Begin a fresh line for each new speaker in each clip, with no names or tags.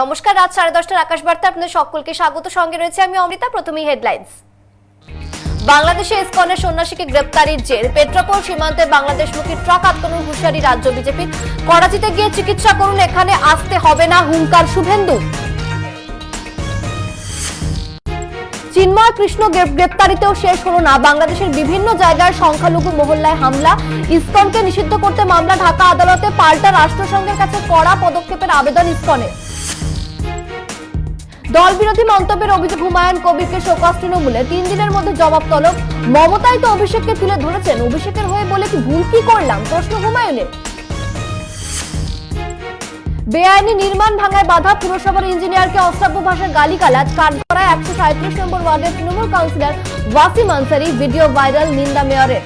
নমস্কার, রাত সাড়ে দশটার আকাশ বার্তা আপনাদের সকলকে স্বাগত। সঙ্গে রয়েছে আমি অমৃতা, প্রথমেই হেডলাইন্স বাংলাদেশে ইসকনের সন্ন্যাসীকে গ্রেপ্তারির জের। পেট্রাপোল সীমান্তে বাংলাদেশমুখী ট্রাক আটকানোর হুঁশিয়ারি রাজ্য বিজেপি। করাচিতে গিয়ে চিকিৎসা করুন, এখানে আসতে হবে না হুঙ্কার শুভেন্দু। চিন্ময় কৃষ্ণ গ্রেপ্তারিতেও শেষ হলো না। বাংলাদেশের বিভিন্ন জায়গায় সংখ্যালঘু মহল্লায় হামলা। ইসকনকে নিষিদ্ধ করতে মামলা, ঢাকা আদালতে পাল্টা রাষ্ট্রসংঘের কাছে কড়া পদক্ষেপের আবেদন ইসকনের। দল বিরোধী মন্তব্যের অভিযোগ হুমায়ুন কবিরকে শোকজ তৃণমূলে তিন দিনের মধ্যে জবাব তলব। মমতাই তো অভিষেককে তুলে ধরেছেন। অভিষেকের হয়ে বলে কি ভুল কি করলাম? প্রশ্ন হুমায়ুনের। বেআইনি নির্মাণ ভাঙায় বাধা পুরসভার ইঞ্জিনিয়ারকে অশ্রাব্য ভাষায় গালিগালাজ। কাঠগড়ায় একশো সাঁত্রিশ নম্বর ওয়ার্ডের Trinamool councillor Wasim Ansari, video viral নিন্দা মেয়রের।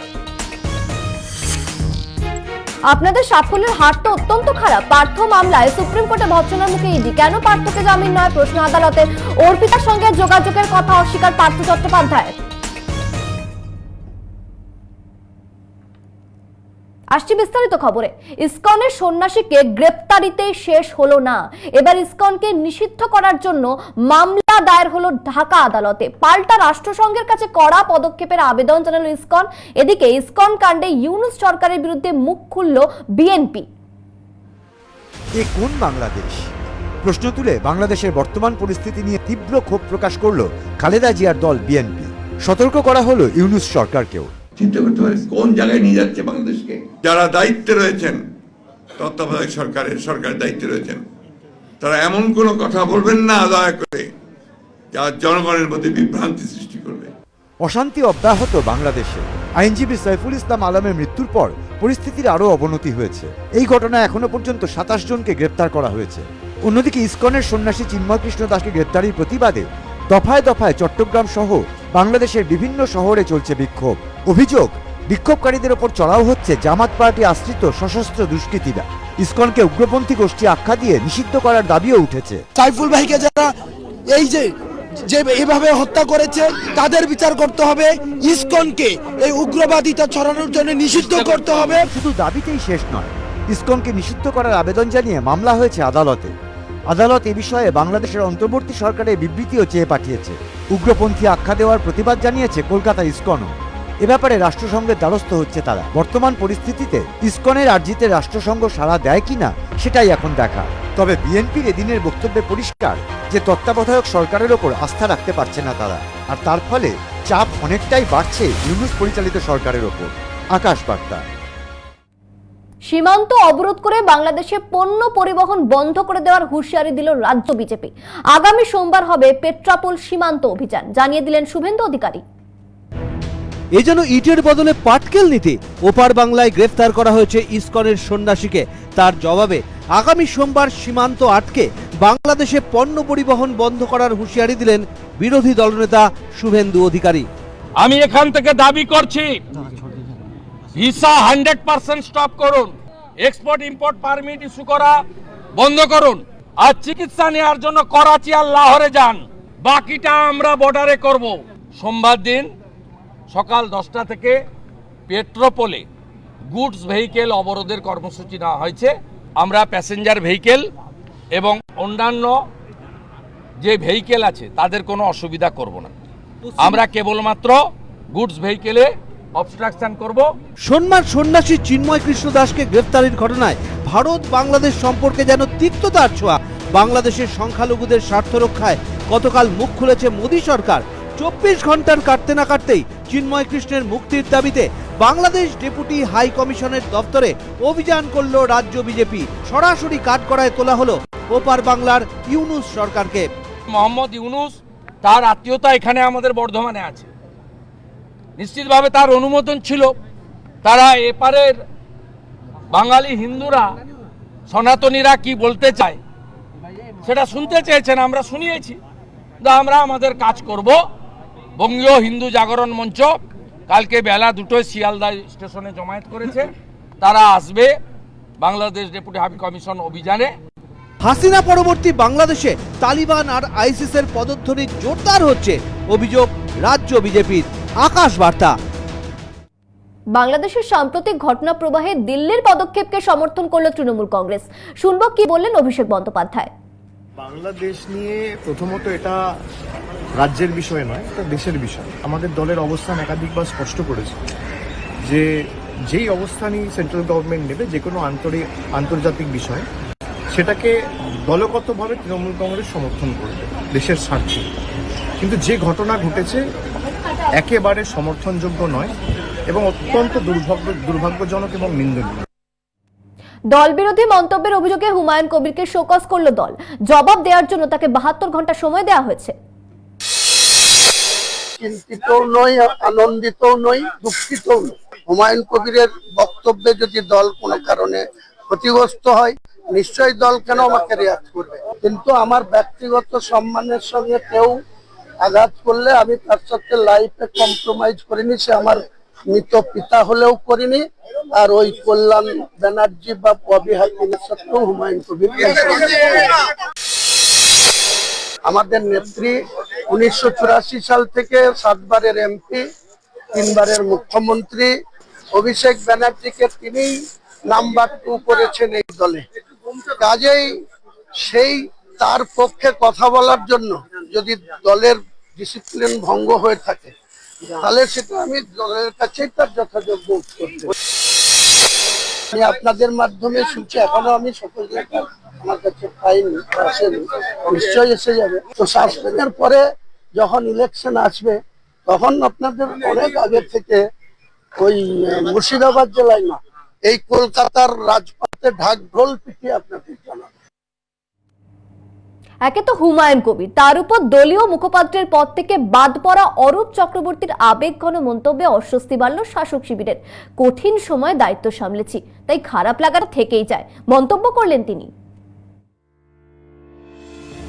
আপনাদের সাফল্যের হার তো অত্যন্ত খারাপ। পার্থ মামলায় সুপ্রিম কোর্টে ভৎসনার মুখে ইডি। কেন পার্থকে জামিন নয়? প্রশ্ন আদালতের। অর্পিতার সঙ্গে যোগাযোগের কথা অস্বীকার পার্থ চট্টোপাধ্যায় আসছি বিস্তারিত খবরে। ইসকনের সন্ন্যাসীকে গ্রেপ্তারিতে শেষ হলো না। এবার ইসকনকে নিষিদ্ধ করার জন্য মামলা দায়ের হলো ঢাকা আদালতে। পাল্টা রাষ্ট্রসংঘের কাছে কড়া পদক্ষেপের আবেদন জানালো ইসকন। এদিকে ইসকন কাণ্ডে ইউনুস সরকারের বিরুদ্ধে মুখ খুলল বিএনপি।
এ কোন বাংলাদেশ? প্রশ্ন তুলে বাংলাদেশের বর্তমান পরিস্থিতি নিয়ে তীব্র ক্ষোভ প্রকাশ করল খালেদা জিয়ার দল বিএনপি। সতর্ক করা হলো ইউনুস সরকারকেও।
চিন্তা করতে পারে কোন জায়গায় নিয়ে যাচ্ছে বাংলাদেশকে? যারা দায়িত্বে রয়েছেন তত্ত্বাবধায়ক সরকারের সরকারের দায়িত্বে রয়েছেন তারা এমন কোনো কথা বলবেন না দয়া করে। যা জনগণের মধ্যে বিভ্রান্তি সৃষ্টি করবে।
অশান্তি অব্যাহত বাংলাদেশে। আইনজীবী সাইফুল ইসলাম আলমের মৃত্যুর পর পরিস্থিতির আরও অবনতি হয়েছে। এই ঘটনায় এখনও পর্যন্ত সাতাশ জনকে গ্রেপ্তার করা হয়েছে। অন্যদিকে ইসকনের সন্ন্যাসী চিন্ময় কৃষ্ণ দাসকে গ্রেপ্তারির প্রতিবাদে দফায় দফায় চট্টগ্রাম সহ বাংলাদেশের বিভিন্ন শহরে চলছে বিক্ষোভ। অভিযোগ বিক্ষোভকারীদের ওপর চড়াও হচ্ছে জামাত পার্টি আশ্রিত সশস্ত্র দুষ্কৃতীরা। ইসকনকে উগ্রপন্থী গোষ্ঠী আখ্যা দিয়ে নিষিদ্ধ করার দাবিও উঠেছে।
সাইফুল ভাইকে যারা এই যে যে এভাবে হত্যা করেছে, তাদের বিচার করতে হবে। ইসকনকে এই উগ্রবাদিতা ছড়ানোর জন্য নিষিদ্ধ করতে হবে।
শুধু দাবিতেই শেষ নয়, ইসকনকে নিষিদ্ধ করার আবেদন জানিয়ে মামলা হয়েছে আদালতে। আদালত এ বিষয়ে বাংলাদেশের অন্তর্বর্তী সরকারের বিবৃতিও চেয়ে পাঠিয়েছে। উগ্রপন্থী আখ্যা দেওয়ার প্রতিবাদ জানিয়েছে কলকাতা ইসকনও। এ ব্যাপারে রাষ্ট্রসংঘের দ্বারস্থ হচ্ছে তারা। বর্তমান পরিস্থিতিতে ইসকনের আর্জিতে রাষ্ট্রসংঘ সাড়া দেয় কিনা, সেটাই এখন দেখা। তবে বিএনপির এদিনের বক্তব্যে পরিষ্কার যে তত্ত্বাবধায়ক সরকারের ওপর আস্থা রাখতে পারছে না তারা। আর তার ফলে চাপ অনেকটাই বাড়ছে ইউনুস পরিচালিত সরকারের ওপর। আকাশ বার্তা
সীমান্ত অবরোধ করে বাংলাদেশে পণ্য পরিবহন বন্ধ করে দেওয়ার হুঁশিয়ারি দিল রাজ্য বিজেপি। আগামী সোমবার হবে পেট্রাপোল সীমান্ত অভিযান জানিয়ে দিলেন শুভেন্দু অধিকারী।
এ যেন ইটের বদলে পাটকেল নীতি। ওপার বাংলায় গ্রেফতার করা হয়েছে ইসকনের সন্ন্যাসীকে। তার জবাবে আগামী সোমবার সীমান্ত আটকে বাংলাদেশে পণ্য পরিবহন বন্ধ করার হুঁশিয়ারি দিলেন বিরোধী দলনেতা শুভেন্দু অধিকারী।
আমি এখান থেকে দাবি করছি, ভিসা হান্ড্রেড পার্সেন্ট স্টপ করুন, এক্সপোর্ট, ইম্পোর্ট পারমিট ইস্যু করা বন্ধ করুন, আর চিকিৎসা নেওয়ার জন্য করাচি আর লাহোরে যান, বাকিটা আমরা বর্ডারে করব। সোমবার দিন সকাল দশটা থেকে পেট্রোপোলে গুডস ভেহিকেল অবরোধের কর্মসূচি নেওয়া হয়েছে। আমরা প্যাসেঞ্জার ভেহিকেল এবং অন্যান্য যে ভেহিকেল আছে তাদের কোনো অসুবিধা করব না। আমরা কেবলমাত্র গুডস ভেহিকেলে অবস্ট্রাকশন করব।
সন্মান সন্ন্যাসী চিন্ময় কৃষ্ণ দাসকে গ্রেফতারির ঘটনায় ভারত বাংলাদেশ সম্পর্কে যেন তিক্ততার ছোঁয়া বাংলাদেশের সংখ্যালঘুদের স্বার্থ রক্ষায় গতকাল মুখ খুলেছে মোদী সরকার। চব্বিশ ঘণ্টার কাটতে না কাটতেই চিন্ময় কৃষ্ণের মুক্তির দাবিতে বাংলাদেশ ডেপুটি হাই কমিশনের দপ্তরে অভিযান করল রাজ্য বিজেপি। সরাসরি কাঠগড়ায় তোলা হলো ওপার বাংলার ইউনুস সরকারকে।
মোহাম্মদ ইউনুস তার আত্মীয়তা এখানে আমাদের বর্ধমানে আছে। নিশ্চিতভাবে তার অনুমোদন ছিল। তারা এপারের বাঙালি হিন্দুরা সনাতনীরা কি বলতে চায়, সেটা শুনতে চেয়েছেন, আমরা শুনিয়েছি। আমরা আমাদের কাজ করব। বঙ্গীয় হিন্দু জাগরণ মঞ্চ কালকে বেলা দুটোয় শিয়ালদা স্টেশনে জমায়েত করেছে। তারা আসবে বাংলাদেশ ডেপুটি হাই কমিশন অভিযানে।
হাসিনা পরবর্তী বাংলাদেশে তালিবান আর আইসিসের পদধ্বনি জোরদার হচ্ছে অভিযোগ রাজ্য বিজেপির। আকাশ বার্তা।
বাংলাদেশের সাম্প্রতিক ঘটনা প্রবাহে দিল্লির পদক্ষেপকে সমর্থন করল তৃণমূল কংগ্রেস। শুনব কি বললেন অভিষেক বন্দ্যোপাধ্যায়।
বাংলাদেশ নিয়ে প্রথমত এটা রাজ্যের বিষয় নয় এটা দেশের বিষয়। আমাদের দলের অবস্থান একাধিকবার স্পষ্ট করেছে যে যেই অবস্থানই সেন্ট্রাল গভর্নমেন্ট নেবে যে কোনো আন্তরিক আন্তর্জাতিক বিষয় সেটাকে দলগতভাবে তৃণমূল কংগ্রেস সমর্থন করবে দেশের স্বার্থে। কিন্তু যে ঘটনা ঘটেছে একেবারে সমর্থনযোগ্য নয় এবং অত্যন্ত দুর্ভাগ্য দুর্ভাগ্যজনক এবং নিন্দনীয়।
দল বিরোধী মন্তব্যের অভিযোগে হুমায়ুন কবিরকে শোকজ করল দল। জবাব দেওয়ার জন্য তাকে বাহাত্তর ঘণ্টা সময় দেওয়া হয়েছে।
চিন্তিত নই আনন্দিত নই দুঃখিত নই। হুমায়ুন কবিরের বক্তব্যে যদি দল কোনো কারণে ক্ষতিগ্রস্ত হয়, নিশ্চয়ই দল কেন আমাকে রেয়াত করবে? কিন্তু আমার ব্যক্তিগত সম্মানের সঙ্গে কেউ আঘাত করলে আমি তার সাথে লাইফে কম্প্রোমাইজ করিনি, সে আমার মৃত পিতা হলেও করিনি, আর ওই কল্যাণ ব্যানার্জি বা ববি হাকিমের সাথেও হুমায়ুন কবির আমাদের নেত্রী উনিশশো চুরাশি সাল থেকে সাতবারের এমপি, তিনবারের মুখ্যমন্ত্রী, অভিষেক ব্যানার্জিকে তিনি নাম্বার টু করেছেন এই দলে। কাজেই সেই তার পক্ষে কথা বলার জন্য যদি দলের ডিসিপ্লিন ভঙ্গ হয়ে থাকে, তাহলে সেটা আমি দলের কাছেই তার যথাযোগ্য আমি আপনাদের মাধ্যমে শুনছি, এখনও আমি সকল আমার কাছে পাইনি আসেনি, নিশ্চয়ই এসে যাবে। তো সাসপেন্ডের পরে যখন ইলেকশন আসবে, তখন আপনাদের অনেক আগে থেকে ওই মুর্শিদাবাদ জেলায় না এই কলকাতার রাজপথে ঢাক ঢোল পিটিয়ে আপনাদের জানাব।
একে তো হুমায়ুন কবির। তার উপর দলীয় মুখপাত্রের পদ থেকে বাদ পড়া অরূপ চক্রবর্তীর আবেগঘন মন্তব্যে অস্বস্তি বাড়ল শাসক শিবিরের। কঠিন সময় দায়িত্ব সামলেছি তাই খারাপ লাগাটা থেকেই যায়। মন্তব্য করলেন তিনি।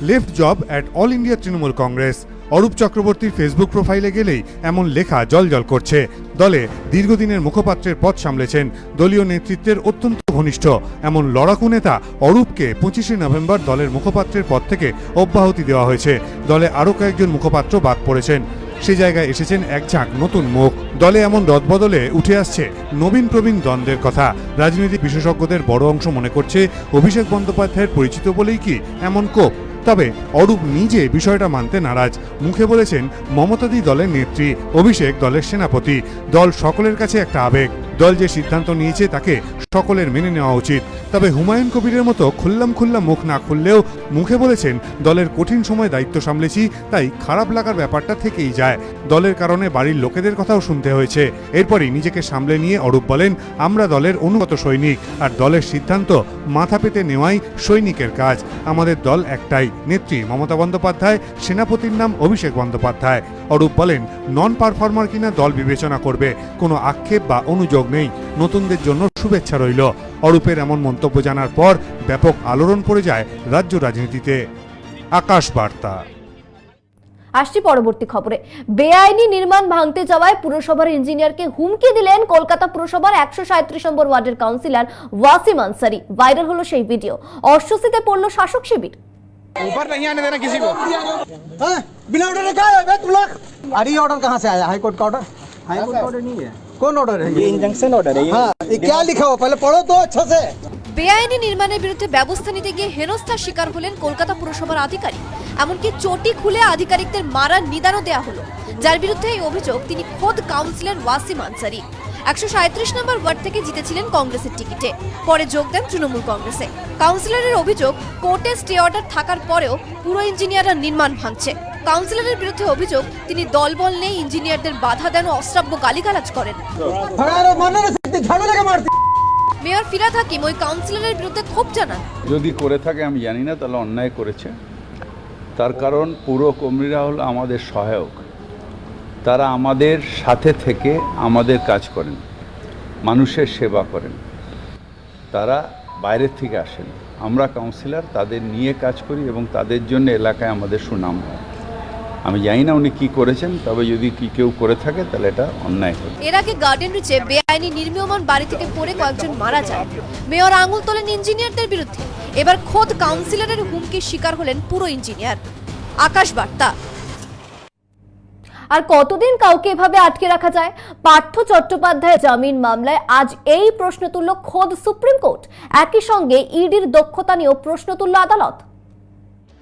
Left job at all India Trinamool Congress. Arup চক্রবর্তীর ফেসবুক প্রোফাইলে গেলেই এমন লেখা জলজল করছে। দলে দীর্ঘদিনের মুখপাত্রের পদ সামলেছেন দলীয় নেতৃত্বের অত্যন্ত ঘনিষ্ঠ। এমন লড়াকু নেতা অরূপকে পঁচিশে নভেম্বর দলের মুখপাত্রের পদ থেকে অব্যাহতি দেওয়া হয়েছে। দলে আরও কয়েকজন মুখপাত্র বাদ পড়েছেন। সে জায়গায় এসেছেন এক ঝাঁক নতুন মুখ। দলে এমন রদবদলে উঠে আসছে নবীন প্রবীণ দ্বন্দ্বের কথা। রাজনৈতিক বিশেষজ্ঞদের বড় অংশ মনে করছে, অভিষেক বন্দ্যোপাধ্যায়ের পরিচিত বলেই কি এমন কোপ? তবে অরূপ নিজে বিষয়টা মানতে নারাজ। মুখে বলেছেন, মমতাদি দলের নেত্রী, অভিষেক দলের সেনাপতি। দল সকলের কাছে একটা আবেগ। দল যে সিদ্ধান্ত নিয়েছে তাকে সকলের মেনে নেওয়া উচিত। তবে হুমায়ুন কবিরের মতো খুল্লাম খুল্লা মুখ না খুললেও মুখে বলেছেন, দলের কঠিন সময় দায়িত্ব সামলেছি, তাই খারাপ লাগার ব্যাপারটা থেকেই যায়। দলের কারণে বাড়ির লোকেদের কথাও শুনতে হয়েছে। এরপরই নিজেকে সামলে নিয়ে অরূপ বলেন, আমরা দলের অনুগত সৈনিক, আর দলের সিদ্ধান্ত মাথা পেতে নেওয়াই সৈনিকের কাজ। আমাদের দল একটাই, নেত্রী মমতা বন্দ্যোপাধ্যায়, সেনাপতির নাম অভিষেক বন্দ্যোপাধ্যায়। অরূপ বলেন নন পারফর্মার কিনা দল বিবেচনা করবে, কোনো আক্ষেপ বা অনুযোগ নেই নতুনদের জন্য শুভেচ্ছা রইল অরূপের এমন মন্তব্য জানার পর ব্যাপক আলোড়ন পড়ে যায় রাজ্য রাজনীতিতে আকাশ বার্তা
আসছি পরবর্তী খবরে বেআইনি নির্মাণ ভাঙতে যাওয়ায় পুরসভার ইঞ্জিনিয়ারকে হুমকি দিলেন কলকাতা পুরসভার একশো সাঁত্রিশ নম্বর ওয়ার্ডের কাউন্সিলর ওয়াসিম আনসারি ভাইরাল হলো সেই ভিডিও অস্বস্তিতে পড়ল শাসক শিবির
ऊपर नहीं आने देना किसी को बिना ऑर्डर का है तुम लोग अरे ये ऑर्डर कहाँ से आया हाई कोर्ट का ऑर्डर हाई कोर्ट का ऑर्डर नहीं है कौन ऑर्डर है ये इंजंक्शन ऑर्डर है हाँ ये क्या लिखा हुआ पहले पढ़ो तो अच्छा से
বেআইনি নির্মাণের বিরুদ্ধে ব্যবস্থা নিতে গিয়ে হেনস্থার শিকার হলেন কলকাতা পুরসভার আধিকারিক এমনকি চটি খুলে আধিকারিকদের মারার নিদানও দেওয়া হলো যার বিরুদ্ধে এই অভিযোগ তিনি খোদ কাউন্সিলর ওয়াসিম আনসারি একশো সাঁত্রিশ নম্বর ওয়ার্ড থেকে জিতেছিলেন কংগ্রেসের টিকিটে পরে যোগ দেন তৃণমূল কংগ্রেসে কাউন্সিলরের অভিযোগ কোর্টে স্টে অর্ডার থাকার পরেও পুরো ইঞ্জিনিয়াররা নির্মাণ ভাঙছে কাউন্সিলরের বিরুদ্ধে অভিযোগ তিনি দলবল নেই ইঞ্জিনিয়ারদের বাধা দেন অশ্রাব্য গালিগালাজ করেন। মেয়র ফিরাদ হাকিম ওই কাউন্সিলরের বিরুদ্ধে ক্ষোভ জানান।
যদি করে থাকে আমি জানি না তাহলে অন্যায় করেছে। তার কারণ পুরো কর্মীরা হলো আমাদের সহায়ক। তারা আমাদের সাথে থেকে আমাদের কাজ করেন। মানুষের সেবা করেন। তারা বাইরের থেকে আসেন। আমরা কাউন্সিলর তাদের নিয়ে কাজ করি এবং তাদের জন্য এলাকায় আমাদের সুনাম হয়। আমি জানি না উনি কী করেছেন তবে যদি কি কেউ করে থাকে তাহলে এটা অন্যায় হবে।
এর আগে গার্ডেন রিচে বেআইনি নির্মীয়মান বাড়ি থেকে পড়ে কয়েকজন মারা যায়। মেয়র আঙুল তোলেন ইঞ্জিনিয়ারদের বিরুদ্ধে। এবার খোদ কাউন্সিলরের হুমকির শিকার হলেন পুরো ইঞ্জিনিয়ার। আকাশ বার্তা। আর কতদিন কাউকে এভাবে আটকে রাখা যায়? পার্থ চট্টোপাধ্যায় জামিন মামলায় আজ এই প্রশ্ন তুলল খোদ সুপ্রিম কোর্ট। একই সঙ্গে ইডির দক্ষতা নিয়েও প্রশ্ন তুলল আদালত।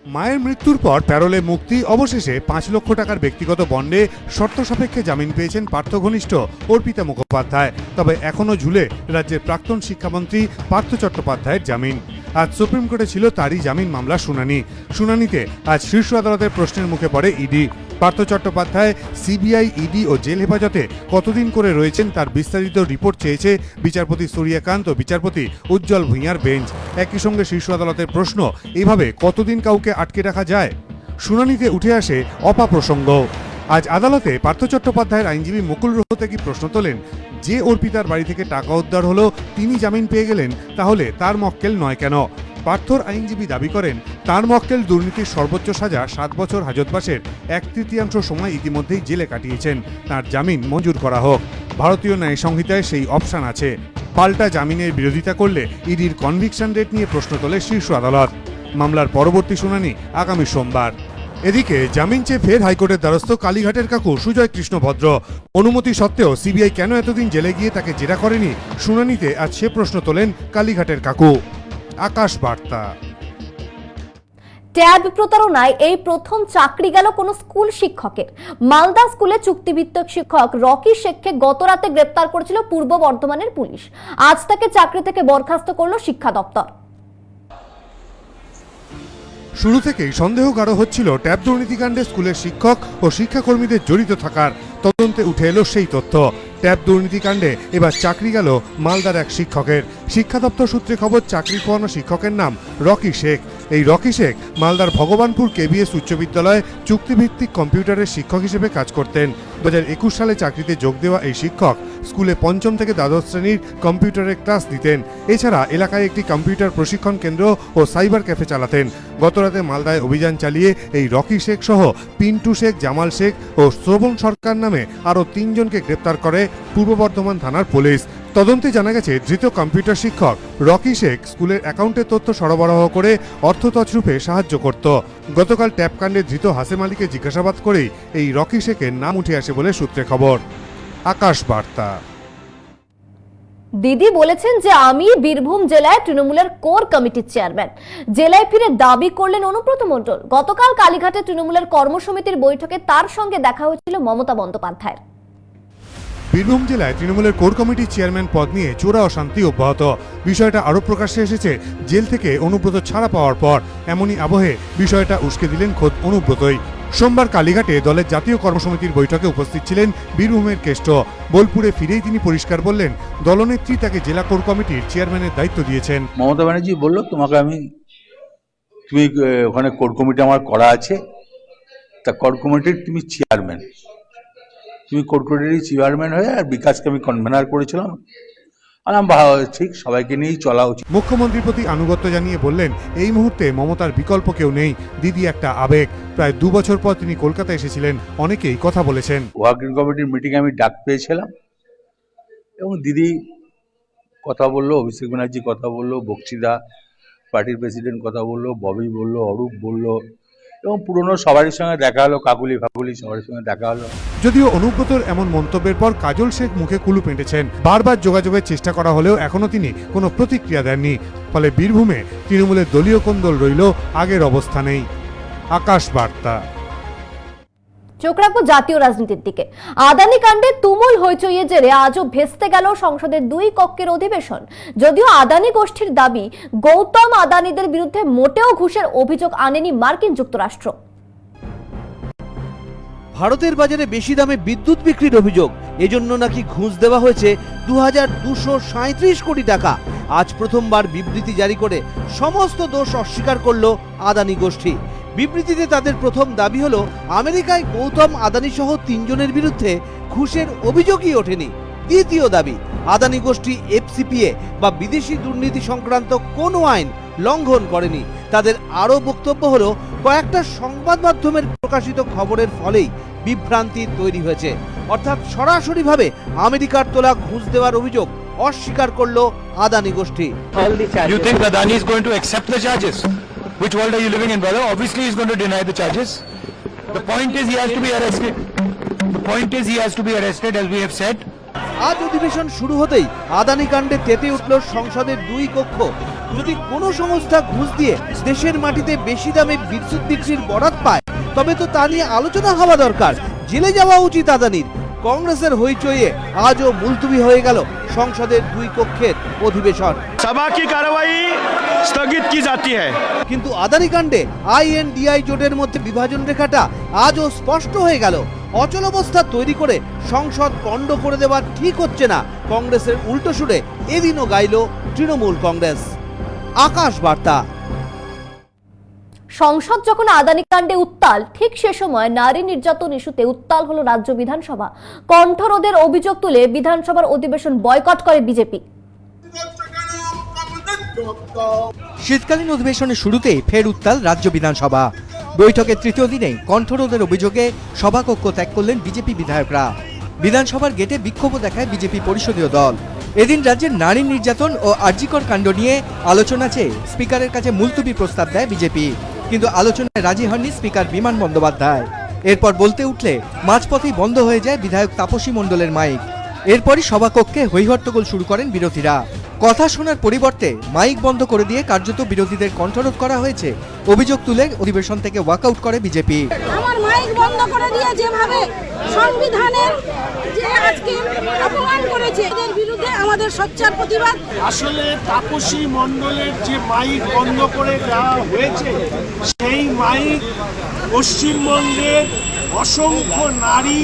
মায়ের মৃত্যুর পর প্যারোলে মুক্তি, অবশেষে পাঁচ লক্ষ টাকার ব্যক্তিগত বন্ডে শর্ত সাপেক্ষে জামিন পেয়েছেন পার্থ ঘনিষ্ঠ অর্পিতা মুখোপাধ্যায়। তবে এখনও ঝুলে রাজ্যের প্রাক্তন শিক্ষামন্ত্রী পার্থ চট্টোপাধ্যায়ের জামিন। আজ সুপ্রিম কোর্টে ছিল তারই জামিন মামলা শুনানি। শুনানিতে আজ শীর্ষ আদালতের প্রশ্নের মুখে পড়ে ED. Partha Chattopadhyay, CBI, ED ও জেল হেফাজতে কতদিন করে রয়েছেন তার বিস্তারিত রিপোর্ট চেয়েছে বিচারপতি সূর্যকান্ত ও বিচারপতি উজ্জ্বল ভূঁইয়ার বেঞ্চ। একই সঙ্গে শীর্ষ আদালতের প্রশ্ন, এভাবে কতদিন কাউকে আটকে রাখা যায়? শুনানিতে উঠে আসে অপা প্রসঙ্গ আজ আদালতে পার্থ চট্টোপাধ্যায়ের আইনজীবী মুকুল রোহতাকি প্রশ্ন তোলেন? যে অর্পিতার বাড়ি থেকে টাকা উদ্ধার হলো, তিনি জামিন পেয়ে গেলেন, তাহলে তার মক্কেল নয় কেন? পার্থর আইনজীবী দাবি করেন, তার মক্কেল দুর্নীতির সর্বোচ্চ সাজা সাত বছর হাজতবাসের এক তৃতীয়াংশ সময় ইতিমধ্যেই জেলে কাটিয়েছেন। তার জামিন মঞ্জুর করা হোক। ভারতীয় ন্যায় সংহিতায় সেই অপশান আছে। পাল্টা জামিনের বিরোধিতা করলে ইডির কনভিকশন রেট নিয়ে প্রশ্ন তোলে শীর্ষ আদালত। মামলার পরবর্তী শুনানি আগামী সোমবার। এদিকে জামিন চেয়ে ফের হাইকোর্টের দ্বারস্থ কালীঘাটের কাকু সুজয় কৃষ্ণ ভদ্র। অনুমতি সত্ত্বেও সিবিআই কেন এতদিন জেলে গিয়ে তাকে জেরা করেনি? শুনানিতে আজ সে প্রশ্ন তোলেন কালীঘাটের কাকু। আকাশ বার্তা
ট্যাব প্রতারণায় এই প্রথম চাকরি গেল কোনো স্কুল শিক্ষকের। মালদা স্কুলে চুক্তিভিত্তিক শিক্ষক রকি শেখকে গতরাতে গ্রেপ্তার করেছিল পূর্ব বর্ধমানের পুলিশ। আজ তাকে চাকরি থেকে বরখাস্ত করল শিক্ষা দপ্তর।
শুরু থেকেই সন্দেহ গাঢ় হচ্ছিল ট্যাব দুর্নীতিকাণ্ডে স্কুলের শিক্ষক ও শিক্ষাকর্মীদের জড়িত থাকার। তদন্তে উঠে এলো সেই তথ্য। ট্যাব দুর্নীতিকাণ্ডে এবার চাকরি গেল মালদার এক শিক্ষকের। শিক্ষা দপ্তর সূত্রে খবর, চাকরি পাওয়ানো শিক্ষকের নাম রকি শেখ। এই রকি শেখ মালদার ভগবানপুর কেবিএস উচ্চ বিদ্যালয়ে চুক্তিভিত্তিক কম্পিউটারের শিক্ষক হিসেবে কাজ করতেন। দু একুশ সালে চাকরিতে যোগ দেওয়া এই শিক্ষক স্কুলে পঞ্চম থেকে দ্বাদশ শ্রেণির কম্পিউটারের ক্লাস দিতেন এছাড়া এলাকায় একটি কম্পিউটার প্রশিক্ষণ কেন্দ্র ও সাইবার ক্যাফে চালাতেন। গতরাতে মালদায় অভিযান চালিয়ে এই রকি শেখ সহ পিন্টু শেখ, জামাল শেখ ও শ্রবণ সরকার নামে আরও তিনজনকে গ্রেপ্তার করে পূর্ব বর্ধমান থানার পুলিশ। তদন্তে জানা গেছে, ধৃত কম্পিউটার শিক্ষক রকি শেখ স্কুলের অ্যাকাউন্টের তথ্য সরবরাহ করে অর্থ তছরূপে সাহায্য করত। গতকাল ট্যাপকাণ্ডে ধৃত হাসেম আলীকে জিজ্ঞাসাবাদ করেই এই রকি শেখের নাম উঠে আসে বলে সূত্রে খবর। আকাশ বার্তা।
দিদি বলেছেন যে আমি বীরভূম জেলায় তৃণমূলের কোর কমিটির চেয়ারম্যান। জেলায় ফিরে দাবি করলেন অনুব্রত মণ্ডল। গতকাল কালীঘাটে তৃণমূলের কর্মসমিতির বৈঠকে তার সঙ্গে দেখা হয়েছিল মমতা বন্দ্যোপাধ্যায়ের।
বীরভূম জেলায় তৃণমূলের কোর কমিটির চেয়ারম্যান পদ নিয়ে চোরা অশান্তি অব্যাহত। বিষয়টা আরও প্রকাশ্যে এসেছে জেল থেকে অনুব্রত ছাড়া পাওয়ার পর। এমনই আবহে বিষয়টা উস্কে দিলেন খোদ অনুব্রতই। সোমবার কালীঘাটে দলের জাতীয় কর্মসমিতির বৈঠকে উপস্থিত ছিলেন বীরভূমের কেষ্ট। বোলপুরে ফিরেই তিনি পরিষ্কার বললেন, দলনেত্রী তাকে জেলা কোর কমিটির চেয়ারম্যানের দায়িত্ব দিয়েছেন।
মমতা ব্যানার্জি বলল, তোমাকে আমি, তুমি ওখানে কোর কমিটি আমার করা আছে। তা কোর কমিটির তুমি চেয়ারম্যান। তুমি কোর কমিটির চেয়ারম্যান হয়ে আর বিকাশকে আমি কনভেনার করেছিলাম। আর আমি ভালো ঠিক সবাইকে নিয়েই চলা উচিত।
মুখ্যমন্ত্রীর প্রতি আনুগত্য জানিয়ে বললেন এই মুহূর্তে মমতার বিকল্প কেউ নেই দিদি একটা আবেগ। প্রায় দু বছর পর তিনি কলকাতা এসেছিলেন অনেকেই কথা বলেছেন।
ওয়ার্কিং কমিটির মিটিংয়ে আমি ডাক পেয়েছিলাম এবং দিদি কথা বলল অভিষেক ব্যানার্জি কথা বলল বক্সিদা পার্টির প্রেসিডেন্ট কথা বলল ববি বলল অরূপ বলল এবং পুরনো সবারই সঙ্গে দেখা হলো কাকুলি ফাকুলি সবার সঙ্গে দেখা হলো।
যদিও অনুব্রতর এমন মন্তব্যের পর কাজল শেখ মুখে কুলু পেঁটেছেন। বারবার যোগাযোগের চেষ্টা করা হলেও এখনও তিনি কোনো প্রতিক্রিয়া দেননি। ফলে বীরভূমে তৃণমূলের দলীয় কোন্দল রইল, আগের অবস্থানেই আকাশ বার্তা।
চোখ রাখব জাতীয় রাজনীতির দিকে। আদানি কাণ্ডে তুমুল জেরে আজও ভেস্তে গেল সংসদের দুই কক্ষের অধিবেশন। যদিও আদানি গোষ্ঠীর দাবি, গৌতম আদানিদের বিরুদ্ধে মোটেও ঘুষের অভিযোগ আনেনি মার্কিন যুক্তরাষ্ট্র।
ভারতের বাজারে বেশি দামে বিদ্যুৎ বিক্রির অভিযোগ। এজন্য নাকি ঘুষ দেওয়া হয়েছে দু কোটি টাকা। আজ প্রথমবার বিবৃতি জারি করে সমস্ত দোষ অস্বীকার করল আদানি গোষ্ঠী। বিবৃতিতে তাদের প্রথম দাবি হলো, আমেরিকায় গৌতম আদানি সহ তিনজনের বিরুদ্ধে ঘুষের অভিযোগই ওঠেনি। দ্বিতীয় দাবি, আদানি গোষ্ঠী এফসিপিএ বা বিদেশি দুর্নীতি সংক্রান্ত কোনো আইন লঙ্ঘন করেনি। তাদের আরও বক্তব্য হলো, কয়েকটা সংবাদ মাধ্যমের প্রকাশিত খবরের ফলেই বিভ্রান্তি তৈরি হয়েছে। অর্থাৎ সরাসরিভাবে আমেরিকার তোলা ঘুষ দেওয়ার অভিযোগ অস্বীকার করল আদানি গোষ্ঠী।
Which world are you living in, brother? Obviously, he's going to deny the charges. The point is, he has to be arrested. The point is, he has to be arrested, as we have said.
আজ অধিবেশন শুরু হতেই আদানি কাণ্ডে তেতে উঠল সংসদের দুই কক্ষ যদি কোনো সংস্থা ঘুষ দিয়ে দেশের মাটিতে বেশি দামে বিদ্যুৎ বিক্রির বরাত পায় তবে তো তা নিয়ে আলোচনা হওয়া দরকার জেলে যাওয়া উচিত আদানির কংগ্রেসের হইচইয়ে আজও মুলতুবি হয়ে গেল সংসদের দুই কক্ষের অধিবেশন।
স্থগিত কি জাতি
কিন্তু আদানি কাণ্ডে আইএনডিআই জোটের মধ্যে বিভাজন রেখাটা আজও স্পষ্ট হয়ে গেল। অচল অবস্থা তৈরি করে সংসদ পণ্ড করে দেওয়া ঠিক হচ্ছে না। কংগ্রেসের উল্টো সুরে এদিনও গাইল তৃণমূল কংগ্রেস। আকাশ বার্তা।
সংসদ যখন আদানি কাণ্ডে উত্তাল, ঠিক সে সময় নারী নির্যাতন ইস্যুতে উত্তাল হলো রাজ্য বিধানসভা। কণ্ঠরোধের অভিযোগ তুলে বিধানসভার অধিবেশন বয়কট করে বিজেপি।
শীতকালীন অধিবেশনের শুরুতেই ফের উত্তাল রাজ্য বিধানসভা। বৈঠকের তৃতীয় দিনেই কণ্ঠরোধের অভিযোগে সভাকক্ষ ত্যাগ করলেন বিজেপি বিধায়করা। বিধানসভার গেটে বিক্ষোভ দেখায় বিজেপি পরিষদীয় দল। এদিন রাজ্যের নারী নির্যাতন ও আর্জিকর কাণ্ড নিয়ে আলোচনা চেয়ে স্পিকারের কাছে মুলতুবি প্রস্তাব দেয় বিজেপি। কিন্তু আলোচনায় রাজি হননি স্পিকার বিমান বন্দ্যোপাধ্যায়। এরপর বলতে উঠলে, মাঝপথেই বন্ধ হয়ে যায় বিধায়ক তাপসী মণ্ডলের মাইক। এরপরই সভাকক্ষে হৈহট্টগোল শুরু করেন বিরোধীরা। কথা শোনার পরিবর্তে মাইক বন্ধ করে দিয়ে কার্যত বিরোধীদের কণ্ঠরোধ করা হয়েছে, অভিযোগ তুলে অধিবেশন থেকে ওয়াকআউট করে বিজেপি।
আমার মাইক বন্ধ করে দিয়ে যেভাবে সংবিধানের আজকে অপমান করেছে। এদের বিরুদ্ধে আমাদের সোচ্চার প্রতিবাদ।
আসলে তাপসী মণ্ডলের যে মাইক বন্ধ করে দেওয়া হয়েছে সেই মাইক পশ্চিমবঙ্গের অসংখ্য নারী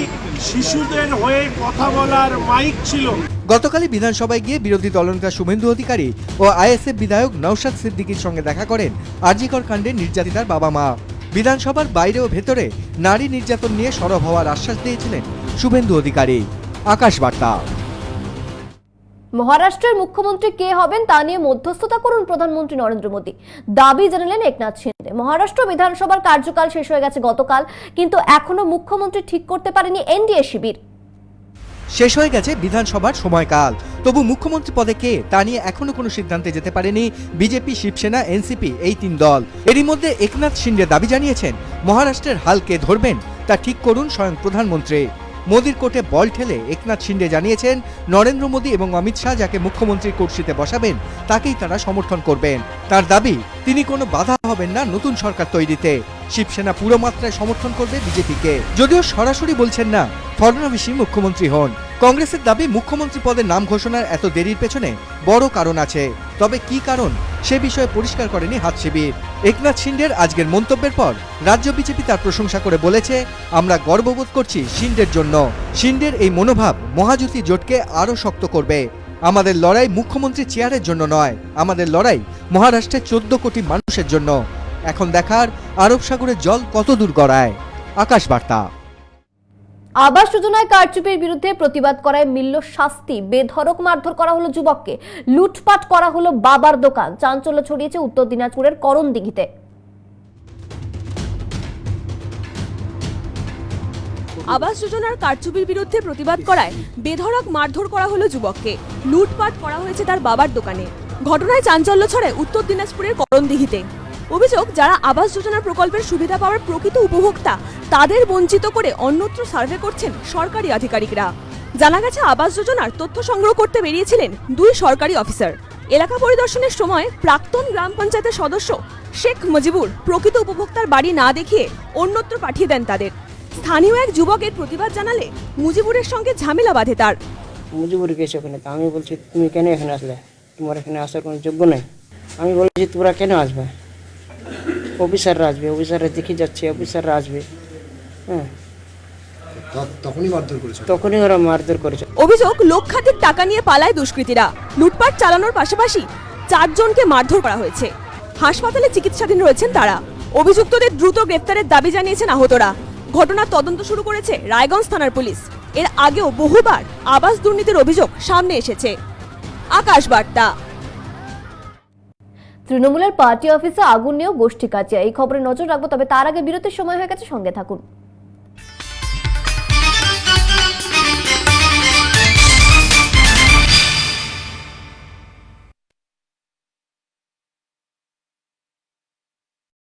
শিশুদের হয়ে কথা বলার মাইক ছিল।
গতকালই বিধানসভায় গিয়ে বিরোধী দলনেতা শুভেন্দু অধিকারী ও আইএসএফ বিধায়ক নৌশাদ সিদ্দিকীর সঙ্গে দেখা করেন আরজিকর কাণ্ডে নির্যাতিতার বাবা মা। বিধানসভার বাইরে ও ভেতরে নারী নির্যাতন নিয়ে সরব হওয়ার আশ্বাস দিয়েছিলেন শুভেন্দু অধিকারী আকাশ বার্তা
মহারাষ্ট্রের মুখ্যমন্ত্রী কে হবেন তা নিয়ে মধ্যস্থতা করুন প্রধানমন্ত্রী নরেন্দ্র মোদী। দাবি জানালেন একনাথ শিন্দে। মহারাষ্ট্র বিধানসভার কার্যকাল শেষ হয়ে গেছে গতকাল কিন্তু এখনও মুখ্যমন্ত্রী ঠিক করতে পারেনি এনডিএ শিবির।
শেষ হয়ে গেছে বিধানসভার সময়কাল। তবু মুখ্যমন্ত্রী পদে কে তা নিয়ে এখনও কোনো সিদ্ধান্তে যেতে পারেনি বিজেপি শিবসেনা এনসিপি এই তিন দল। এরই মধ্যে একনাথ শিন্ডে দাবি জানিয়েছেন মহারাষ্ট্রের হাল কে ধরবেন তা ঠিক করুন স্বয়ং প্রধানমন্ত্রী। মোদির কোর্টে বল ঠেলে একনাথ শিন্ডে জানিয়েছেন, নরেন্দ্র মোদী এবং অমিত শাহ যাকে মুখ্যমন্ত্রীর কুর্সিতে বসাবেন, তাকেই তারা সমর্থন করবেন। তার দাবি তিনি কোনো বাধা হবেন না নতুন সরকার তৈরিতে। শিবসেনা পুরো মাত্রায় সমর্থন করবে বিজেপিকে। যদিও সরাসরি বলছেন না ফডনবিসই মুখ্যমন্ত্রী হন। কংগ্রেসের দাবি, মুখ্যমন্ত্রী পদের নাম ঘোষণার এত দেরির পেছনে বড় কারণ আছে। তবে কি কারণ, সে বিষয়ে পরিষ্কার করেনি হাত শিবির। একনাথ শিন্ডের আজকের মন্তব্যের পর রাজ্য বিজেপি তার প্রশংসা করে বলেছে, আমরা গর্ববোধ করছি শিন্ডের জন্য। শিন্ডের এই মনোভাব মহাজুতি জোটকে আরও শক্ত করবে। আমাদের লড়াই মুখ্যমন্ত্রী চেয়ারের জন্য নয়, আমাদের লড়াই মহারাষ্ট্রের চোদ্দ কোটি মানুষের জন্য। এখন দেখার আরব সাগরের জল কত দূর গড়ায়। আকাশ বার্তা।
আবাস যোজনায় কারচুপির বিরুদ্ধে প্রতিবাদ করায় মিলল শাস্তি, বেধড়ক মারধর করা হলো যুবককে, লুটপাট করা হলো বাবার দোকান। চাঞ্চল্য ছড়িয়েছে উত্তর দিনাজপুরের করণ
আবাস যোজনার কারচুপির বিরুদ্ধে প্রতিবাদ করায় বেধড়ক মারধর করা হলো যুবককে। লুটপাট করা হয়েছে তার বাবার দোকানে। ঘটনায় চাঞ্চল্য ছড়ে উত্তর দিনাজপুরের করণদিঘিতে। অভিযোগ, যারা আবাস যোজনা প্রকল্পের সুবিধা পাওয়ার প্রকৃত উপভোক্তা, তাদের বঞ্চিত করে অন্যত্র সার্ভে করছেন সরকারি আধিকারিকরা। জানা গেছে, আবাস যোজনার তথ্য সংগ্রহ করতে বেরিয়েছিলেন দুই সরকারি অফিসার। এলাকা পরিদর্শনের সময় প্রাক্তন গ্রাম পঞ্চায়েতের সদস্য শেখ মুজিবুর প্রকৃত উপভোক্তার বাড়ি না দেখিয়ে অন্যত্র পাঠিয়ে দেন তাদের। স্থানীয় এক যুবকের প্রতিবাদ জানালে মুজিবুরের সঙ্গে ঝামেলা বাঁধে তার।
মুজিবুর গেছে ওখানে? তা আমি বলছি তুমি কেন এখানে আসলে? তোমার এখানে আসার কোনো যোগ্য নেই? আমি বলছি তোমরা কেন আসবে? অফিসাররা আসবে অফিসাররা দেখে যাচ্ছে অফিসাররা আসবে। হ্যাঁ।
তখনই মারধর করেছে?
তখনই ওরা মারধর করেছে।
অভিযোগ লক্ষাধিক টাকা নিয়ে পালায় দুষ্কৃতীরা। লুটপাট চালানোর পাশাপাশি চারজনকে মারধর করা হয়েছে। হাসপাতালে চিকিৎসাধীন রয়েছেন তারা। অভিযুক্তদের দ্রুত গ্রেফতারের দাবি জানিয়েছেন আহতরা। ঘটনার তদন্ত শুরু করেছে রায়গঞ্জ থানার পুলিশ। এর আগেও বহুবার আবাস দুর্নীতির অভিযোগ সামনে এসেছে। আকাশ বার্তা
তৃণমূলের পার্টি অফিসে আগুন নিয়েও গোষ্ঠী কাছে এই খবরে নজর রাখব, তবে তার আগে বিরতির সময় হয়ে গেছে, সঙ্গে থাকুন।